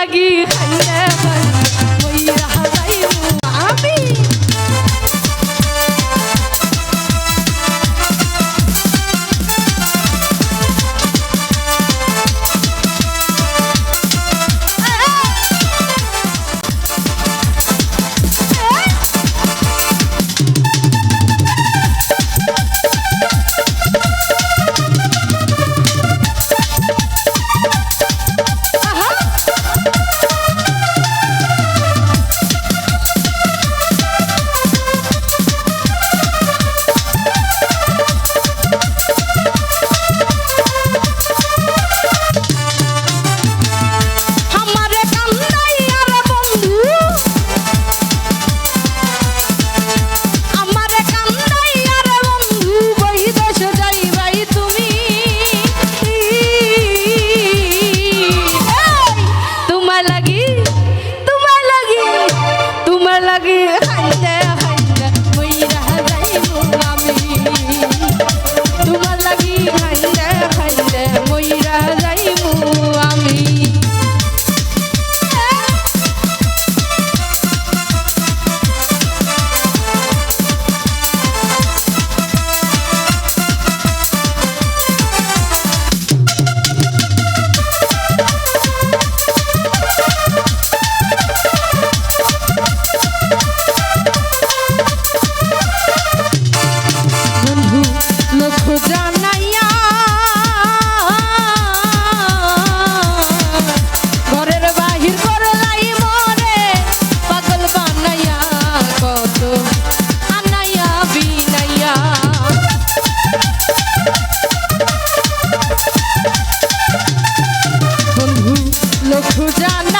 লাগি লক্ষ্য জানা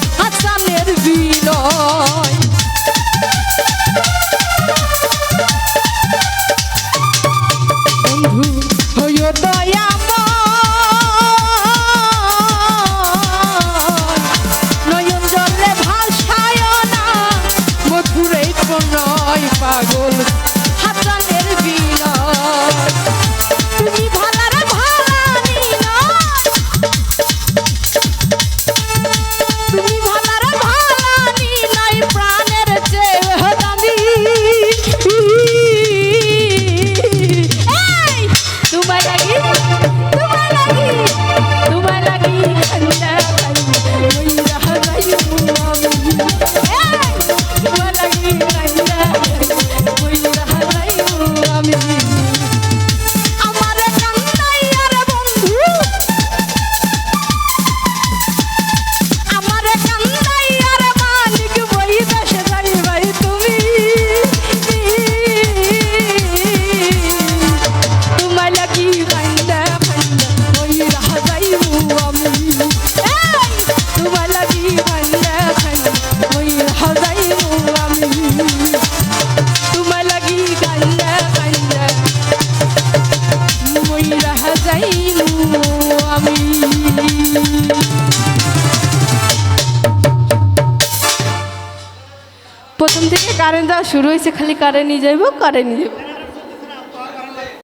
কারেন্ট যাওয়া শুরু হয়েছে খালি কারেন্ট নিয়ে যাইব কারেন্ট নিয়ে যাব